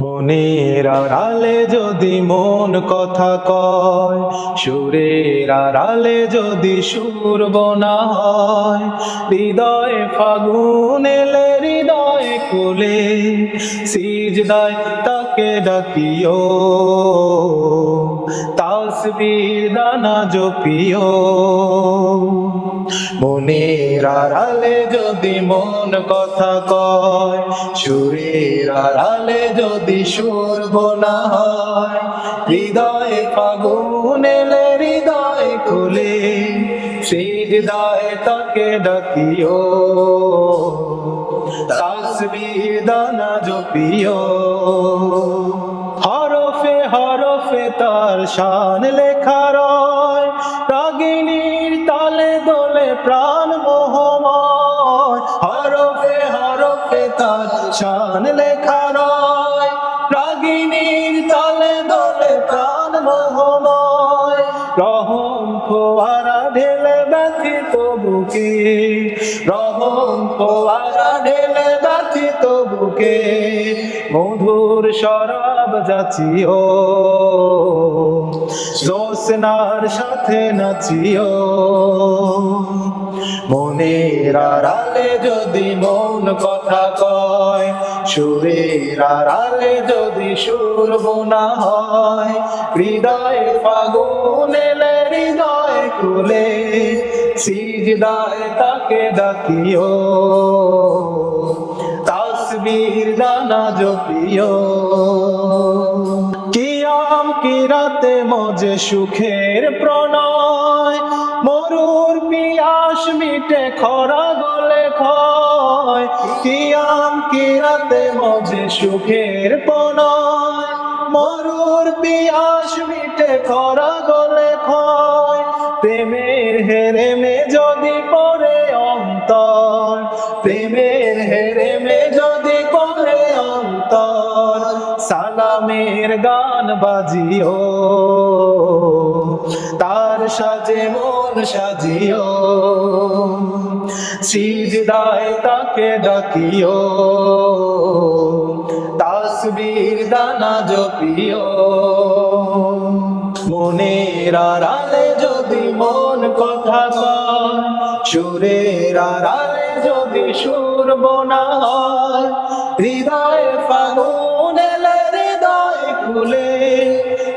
মনের আড়ালে যদি মন কথা কয়, সুরের আড়ালে যদি সুর বনা হয়, হৃদয়ে ফাগুন এলে হৃদয়ে কুলে, সিজদায় তাকে ডাকিও তাসবির দানা জপিও। মনের আড়ালে যদি মন কথা কয়, সুরের আড়ালে যদি সুর বোনা হয়, হৃদয়ে ফাগুন এলে হৃদয় খুলে হৃদয় তাকে ডাকিও। দানা জপিও। হরফে হরফে তার শান লেখা রয় দোলে প্রাণ মোহময়, হরফে হরফে তার শান লেখা রয়। রাগিনীর তালে দোলে প্রাণ মোহময়, রহম ফোয়ারা ঢেলে ব্যথিত বুকে রহম ফোয়ারা ঢেলে ব্যথিত বুকে মধুর শরাব যাচিও জোসনার সাথে নাচিও। মনের আড়ালে যদি মন কথা কয়, সুরের আড়ালে যদি সুর বোনা হয়, হৃদয় ফাগুন হৃদয় খুলে, সিজদায় তাকে ডাকিও। তাসবীর দানা জপিও। কিয়াম কিরাতে মজে সুখের প্রণয় মিটে খরা গলে খয় কিয়াম কিরাতে মজে সুখের প্রণয় মরুর পিয়াস মিটে খরা গলে খয় প্রেমের হেরে মে যদি পড়ে অন্তর। প্রেমের হেরে মে যদি পড়ে অন্তর। সালামের গান বাজিও। তার সাজে মন সাজিও। সিজদায় তাকে ডাকিও। তাসবীর দানা জপিও। মনের আড়ালে যদি মন কথা কয়, সুরের আড়ালে যদি সুর বোনা হয় হৃদয় ফাগুন হৃদয় খুলে